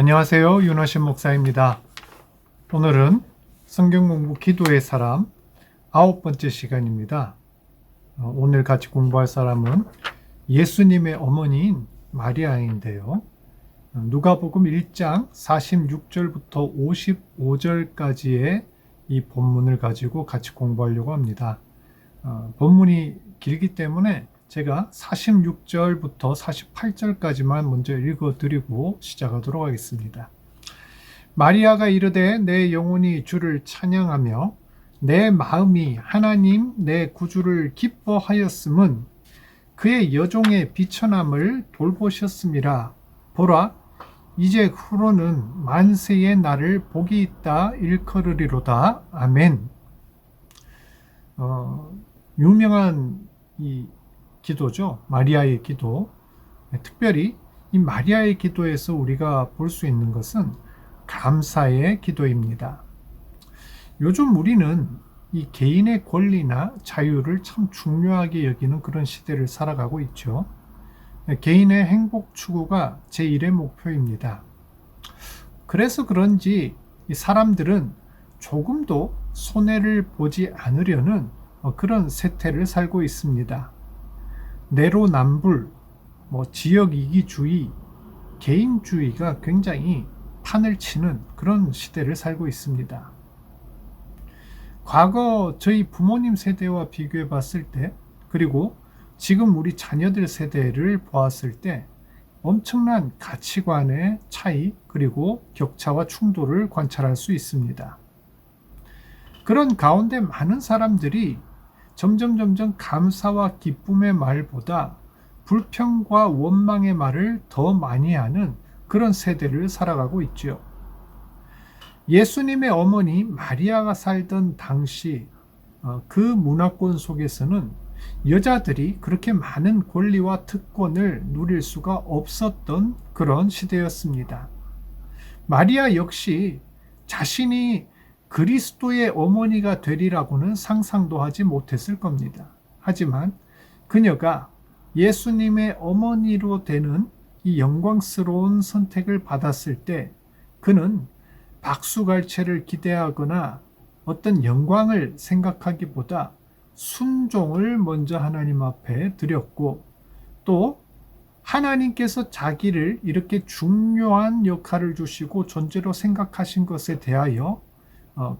안녕하세요. 윤하신 목사입니다. 오늘은 성경 공부 기도의 사람 아홉 번째 시간입니다. 어, 오늘 같이 공부할 사람은 예수님의 어머니인 마리아인데요. 어, 누가복음 1장 46절부터 55절까지의 이 본문을 가지고 같이 공부하려고 합니다. 어, 본문이 길기 때문에 제가 46절부터 48절까지만 먼저 읽어드리고 시작하도록 하겠습니다. 마리아가 이르되 내 영혼이 주를 찬양하며 내 마음이 하나님 내 구주를 기뻐하였음은 그의 여종의 비천함을 돌보셨음이라. 보라 이제 후로는 만세의 날을 복이 있다 일컬으리로다. 아멘. 어, 유명한 이 기도죠. 마리아의 기도. 네, 특별히 이 마리아의 기도에서 우리가 볼 수 있는 것은 감사의 기도입니다. 요즘 우리는 이 개인의 권리나 자유를 참 중요하게 여기는 그런 시대를 살아가고 있죠. 네, 개인의 행복 추구가 제1의 목표입니다. 그래서 그런지 이 사람들은 조금도 손해를 보지 않으려는 어, 그런 세태를 살고 있습니다. 내로남불, 뭐 지역 이기주의, 개인주의가 굉장히 판을 치는 그런 시대를 살고 있습니다. 과거 저희 부모님 세대와 비교해 봤을 때, 그리고 지금 우리 자녀들 세대를 보았을 때, 엄청난 가치관의 차이, 그리고 격차와 충돌을 관찰할 수 있습니다. 그런 가운데 많은 사람들이 점점 점점 감사와 기쁨의 말보다 불평과 원망의 말을 더 많이 하는 그런 세대를 살아가고 있죠. 예수님의 어머니 마리아가 살던 당시 어, 그 문화권 속에서는 여자들이 그렇게 많은 권리와 특권을 누릴 수가 없었던 그런 시대였습니다. 마리아 역시 자신이 그리스도의 어머니가 되리라고는 상상도 하지 못했을 겁니다. 하지만 그녀가 예수님의 어머니로 되는 이 영광스러운 선택을 받았을 때 그는 박수갈채를 기대하거나 어떤 영광을 생각하기보다 순종을 먼저 하나님 앞에 드렸고 또 하나님께서 자기를 이렇게 중요한 역할을 주시고 존재로 생각하신 것에 대하여 어,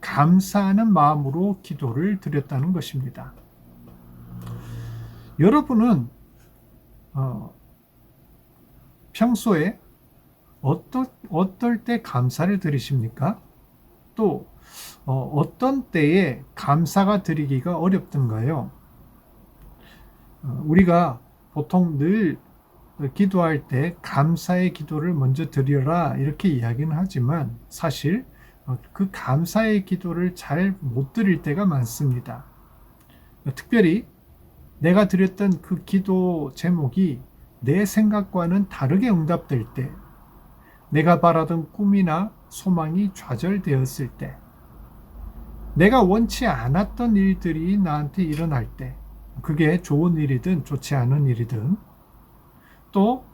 감사하는 마음으로 기도를 드렸다는 것입니다. 여러분은 어, 평소에 어떠, 어떨 때 감사를 드리십니까? 또 어, 어떤 때에 감사가 드리기가 어렵던가요? 어, 우리가 보통 늘 기도할 때 감사의 기도를 먼저 드려라 이렇게 이야기는 하지만 사실 어, 그 감사의 기도를 잘 못 드릴 때가 많습니다. 특별히 내가 드렸던 그 기도 제목이 내 생각과는 다르게 응답될 때, 내가 바라던 꿈이나 소망이 좌절되었을 때, 내가 원치 않았던 일들이 나한테 일어날 때, 그게 좋은 일이든 좋지 않은 일이든, 또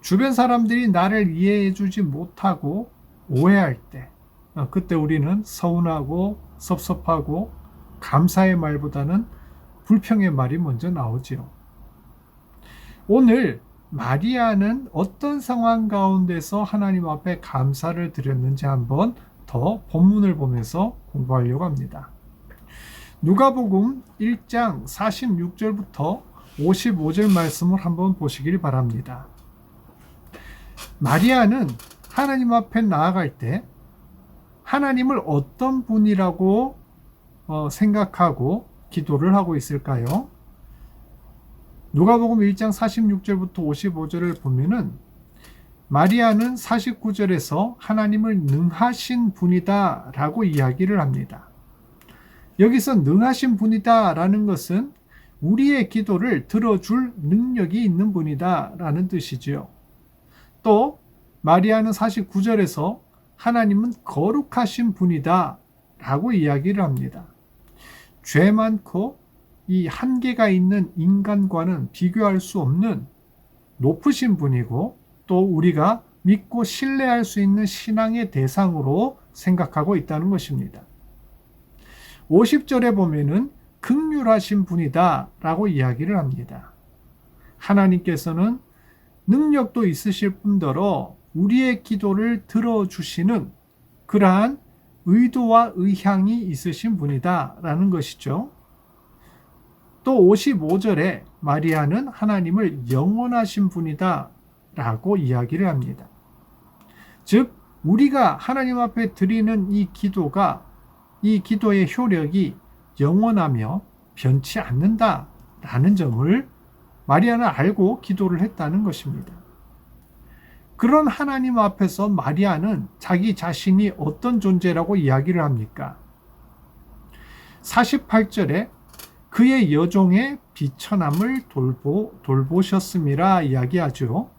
주변 사람들이 나를 이해해주지 못하고 오해할 때, 어, 그때 우리는 서운하고 섭섭하고 감사의 말보다는 불평의 말이 먼저 나오지요. 오늘 마리아는 어떤 상황 가운데서 하나님 앞에 감사를 드렸는지 한번 더 본문을 보면서 공부하려고 합니다. 누가복음 1장 46절부터 55절 말씀을 한번 보시길 바랍니다. 마리아는 하나님 앞에 나아갈 때 하나님을 어떤 분이라고 어, 생각하고 기도를 하고 있을까요? 누가복음 1장 46절부터 55절을 보면은 마리아는 49절에서 하나님을 능하신 분이다라고 이야기를 합니다. 여기서 능하신 분이다라는 것은 우리의 기도를 들어줄 능력이 있는 분이다라는 뜻이지요. 또 마리아는 49절에서 하나님은 거룩하신 분이다 라고 이야기를 합니다. 죄 많고 이 한계가 있는 인간과는 비교할 수 없는 높으신 분이고 또 우리가 믿고 신뢰할 수 있는 신앙의 대상으로 생각하고 있다는 것입니다. 50절에 보면은 극률하신 분이다 라고 이야기를 합니다. 하나님께서는 능력도 있으실 뿐더러 우리의 기도를 들어주시는 그러한 의도와 의향이 있으신 분이다 라는 것이죠. 또 55절에 마리아는 하나님을 영원하신 분이다 라고 이야기를 합니다. 즉, 우리가 하나님 앞에 드리는 이 기도가 이 기도의 효력이 영원하며 변치 않는다 라는 점을 마리아는 알고 기도를 했다는 것입니다. 그런 하나님 앞에서 마리아는 자기 자신이 어떤 존재라고 이야기를 합니까? 48절에 그의 여종의 비천함을 돌보, 돌보셨음이라 이야기하죠.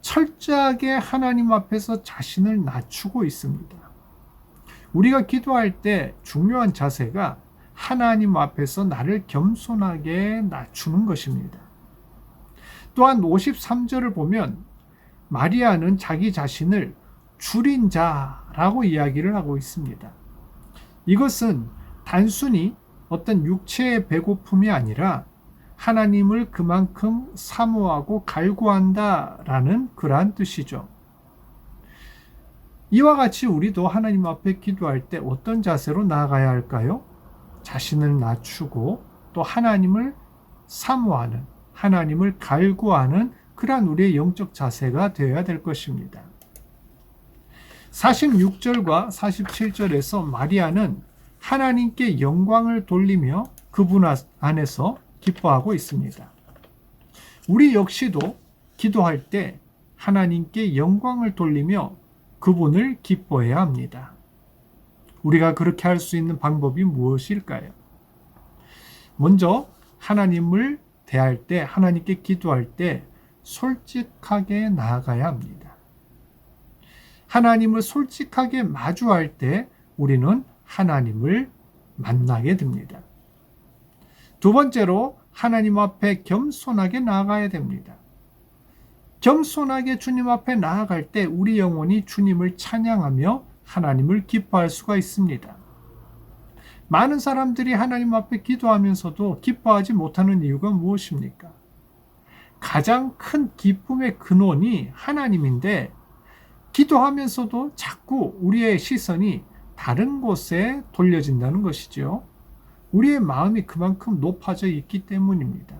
철저하게 하나님 앞에서 자신을 낮추고 있습니다. 우리가 기도할 때 중요한 자세가 하나님 앞에서 나를 겸손하게 낮추는 것입니다. 또한 53절을 보면 마리아는 자기 자신을 줄인 자라고 이야기를 하고 있습니다. 이것은 단순히 어떤 육체의 배고픔이 아니라 하나님을 그만큼 사모하고 갈구한다라는 그러한 뜻이죠. 이와 같이 우리도 하나님 앞에 기도할 때 어떤 자세로 나아가야 할까요? 자신을 낮추고 또 하나님을 사모하는 하나님을 갈구하는 그러한 우리의 영적 자세가 되어야 될 것입니다. 46절과 47절에서 마리아는 하나님께 영광을 돌리며 그분 안에서 기뻐하고 있습니다. 우리 역시도 기도할 때 하나님께 영광을 돌리며 그분을 기뻐해야 합니다. 우리가 그렇게 할 수 있는 방법이 무엇일까요? 먼저 하나님을 대할 때, 하나님께 기도할 때 솔직하게 나아가야 합니다. 하나님을 솔직하게 마주할 때 우리는 하나님을 만나게 됩니다. 두 번째로 하나님 앞에 겸손하게 나아가야 됩니다. 겸손하게 주님 앞에 나아갈 때 우리 영혼이 주님을 찬양하며 하나님을 기뻐할 수가 있습니다. 많은 사람들이 하나님 앞에 기도하면서도 기뻐하지 못하는 이유가 무엇입니까? 가장 큰 기쁨의 근원이 하나님인데 기도하면서도 자꾸 우리의 시선이 다른 곳에 돌려진다는 것이죠. 우리의 마음이 그만큼 높아져 있기 때문입니다.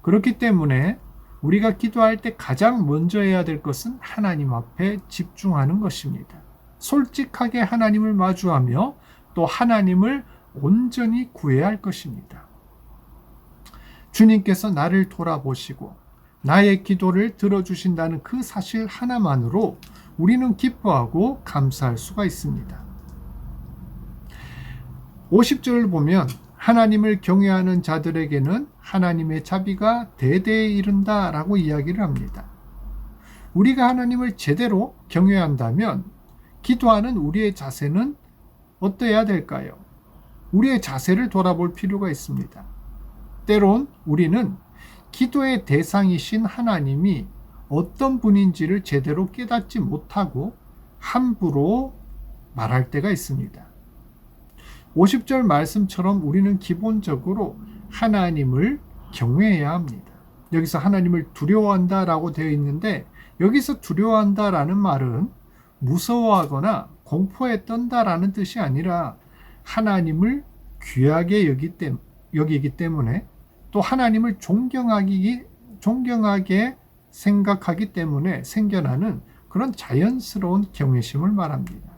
그렇기 때문에 우리가 기도할 때 가장 먼저 해야 될 것은 하나님 앞에 집중하는 것입니다. 솔직하게 하나님을 마주하며 또 하나님을 온전히 구해야 할 것입니다. 주님께서 나를 돌아보시고 나의 기도를 들어주신다는 그 사실 하나만으로 우리는 기뻐하고 감사할 수가 있습니다. 50절을 보면 하나님을 경외하는 자들에게는 하나님의 자비가 대대에 이른다 라고 이야기를 합니다. 우리가 하나님을 제대로 경외한다면 기도하는 우리의 자세는 어떠해야 될까요? 우리의 자세를 돌아볼 필요가 있습니다. 때론 우리는 기도의 대상이신 하나님이 어떤 분인지를 제대로 깨닫지 못하고 함부로 말할 때가 있습니다. 50절 말씀처럼 우리는 기본적으로 하나님을 경외해야 합니다. 여기서 하나님을 두려워한다 라고 되어 있는데 여기서 두려워한다 라는 말은 무서워하거나 공포에 떤다 라는 뜻이 아니라 하나님을 귀하게 여기기 때문에 또 하나님을 존경하기, 존경하게 생각하기 때문에 생겨나는 그런 자연스러운 경외심을 말합니다.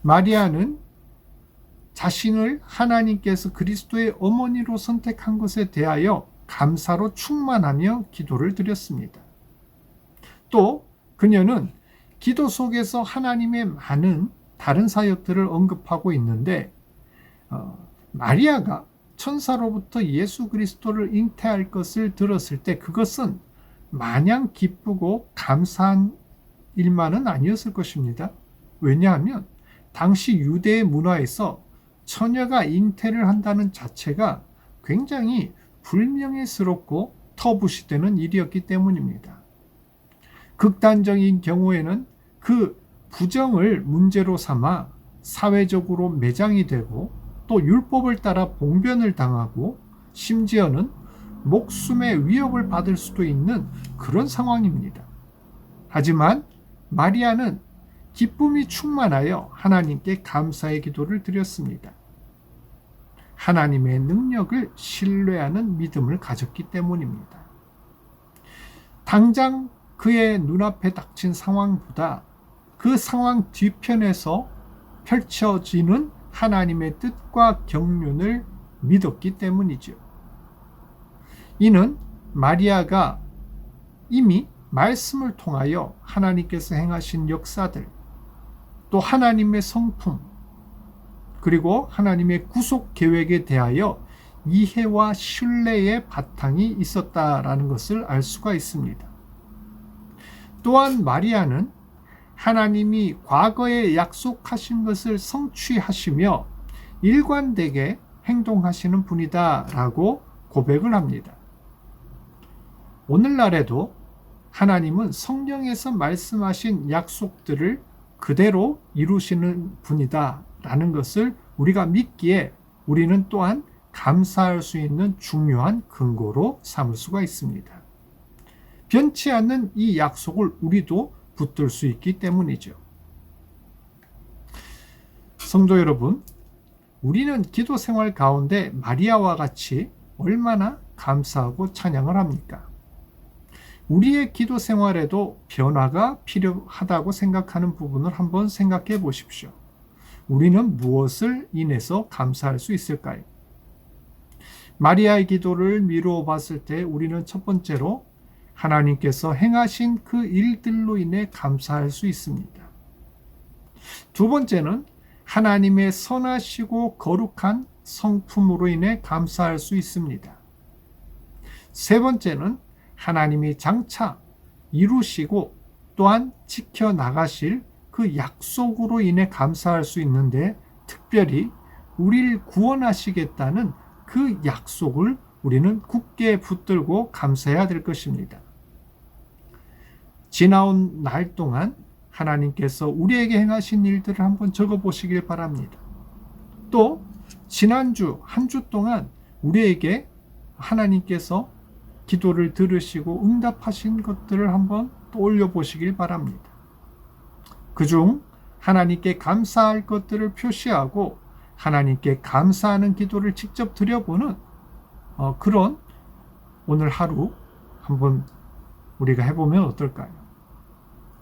마리아는 자신을 하나님께서 그리스도의 어머니로 선택한 것에 대하여 감사로 충만하며 기도를 드렸습니다. 또 그녀는 기도 속에서 하나님의 많은 다른 사역들을 언급하고 있는데 어, 마리아가 천사로부터 예수 그리스도를 잉태할 것을 들었을 때 그것은 마냥 기쁘고 감사한 일만은 아니었을 것입니다. 왜냐하면 당시 유대의 문화에서 처녀가 잉태를 한다는 자체가 굉장히 불명예스럽고 터부시되는 일이었기 때문입니다. 극단적인 경우에는 그 부정을 문제로 삼아 사회적으로 매장이 되고 또 율법을 따라 봉변을 당하고 심지어는 목숨의 위협을 받을 수도 있는 그런 상황입니다. 하지만 마리아는 기쁨이 충만하여 하나님께 감사의 기도를 드렸습니다. 하나님의 능력을 신뢰하는 믿음을 가졌기 때문입니다. 당장 그의 눈앞에 닥친 상황보다 그 상황 뒤편에서 펼쳐지는 하나님의 뜻과 경륜을 믿었기 때문이죠. 이는 마리아가 이미 말씀을 통하여 하나님께서 행하신 역사들, 또 하나님의 성품, 그리고 하나님의 구속 계획에 대하여 이해와 신뢰의 바탕이 있었다라는 것을 알 수가 있습니다. 또한 마리아는 하나님이 과거에 약속하신 것을 성취하시며 일관되게 행동하시는 분이다라고 고백을 합니다. 오늘날에도 하나님은 성경에서 말씀하신 약속들을 그대로 이루시는 분이다라는 것을 우리가 믿기에 우리는 또한 감사할 수 있는 중요한 근거로 삼을 수가 있습니다. 변치 않는 이 약속을 우리도 붙들 수 있기 때문이죠. 성도 여러분, 우리는 기도 생활 가운데 마리아와 같이 얼마나 감사하고 찬양을 합니까? 우리의 기도 생활에도 변화가 필요하다고 생각하는 부분을 한번 생각해 보십시오. 우리는 무엇을 인해서 감사할 수 있을까요? 마리아의 기도를 미루어 봤을 때 우리는 첫 번째로 하나님께서 행하신 그 일들로 인해 감사할 수 있습니다. 두 번째는 하나님의 선하시고 거룩한 성품으로 인해 감사할 수 있습니다. 세 번째는 하나님이 장차 이루시고 또한 지켜나가실 그 약속으로 인해 감사할 수 있는데 특별히 우리를 구원하시겠다는 그 약속을 우리는 굳게 붙들고 감사해야 될 것입니다. 지나온 날 동안 하나님께서 우리에게 행하신 일들을 한번 적어 보시길 바랍니다. 또 지난주 한 주 동안 우리에게 하나님께서 기도를 들으시고 응답하신 것들을 한번 떠올려 보시길 바랍니다. 그중 하나님께 감사할 것들을 표시하고 하나님께 감사하는 기도를 직접 드려보는 어, 그런 오늘 하루 한번 우리가 해보면 어떨까요?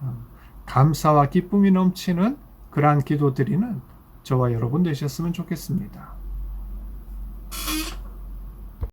어, 감사와 기쁨이 넘치는 그러한 기도 드리는 저와 여러분 되셨으면 좋겠습니다.